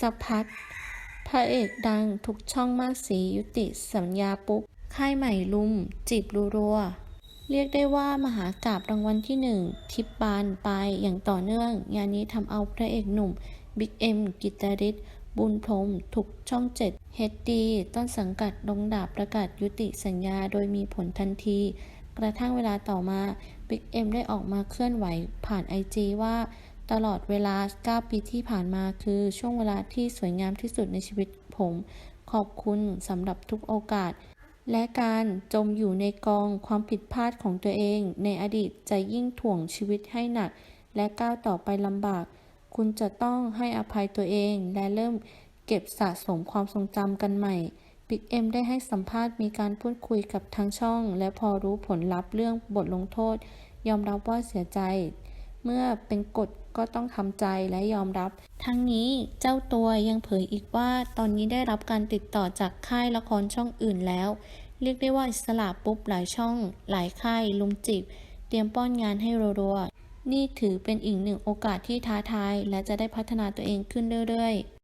สักพักพระเอกดังทุกช่องมากสียุติสัญญาปุ๊บค่ายใหม่ลุม จีบรัวเรียกได้ว่ามหากราบรางวัลที่หนึ่งทิปบานไปอย่างต่อเนื่อง งานนี้ทำเอาพระเอกหนุ่มบิ๊กเอ็มกิตาริศบุญพรมถูกช่องเจ็ดเฮดดีต้นสังกัดลงดาบประกาศยุติสัญญาโดยมีผลทันที กระทั่งเวลาต่อมาบิ๊กเอ็มได้ออกมาเคลื่อนไหวผ่านไอจีว่า ตลอดเวลา 9 ปีที่ผ่านมาคือช่วงเวลาที่สวยงามที่สุดในชีวิตผม ขอบคุณสำหรับทุกโอกาส และการจมอยู่ในกองความผิดพลาดของตัวเอง ในอดีตจะยิ่งถ่วงชีวิตให้หนัก และก้าวต่อไปลำบาก คุณจะต้องให้อภัยตัวเอง และเริ่มเก็บสะสมความทรงจำกันใหม่บิ๊กเอ็มได้ให้สัมภาษณ์มีการพูดคุยกับทางช่อง และพอรู้ผลลัพธ์เรื่องบทลงโทษ ยอมรับว่าเสียใจ เมื่อเป็นกฎ ก็ต้องทำใจและยอมรับ ทั้งนี้เจ้าตัวยังเผยอีกว่าตอนนี้ได้รับการติดต่อจากค่ายละครช่องอื่นแล้ว เรียกได้ว่าอิสระปุ๊บหลายช่อง หลายค่ายลุมจีบเตรียมป้อนงานให้รัวๆนี่ถือเป็นอีกหนึ่งโอกาสที่ท้าทาย และจะได้พัฒนาตัวเองขึ้นเรื่อยๆ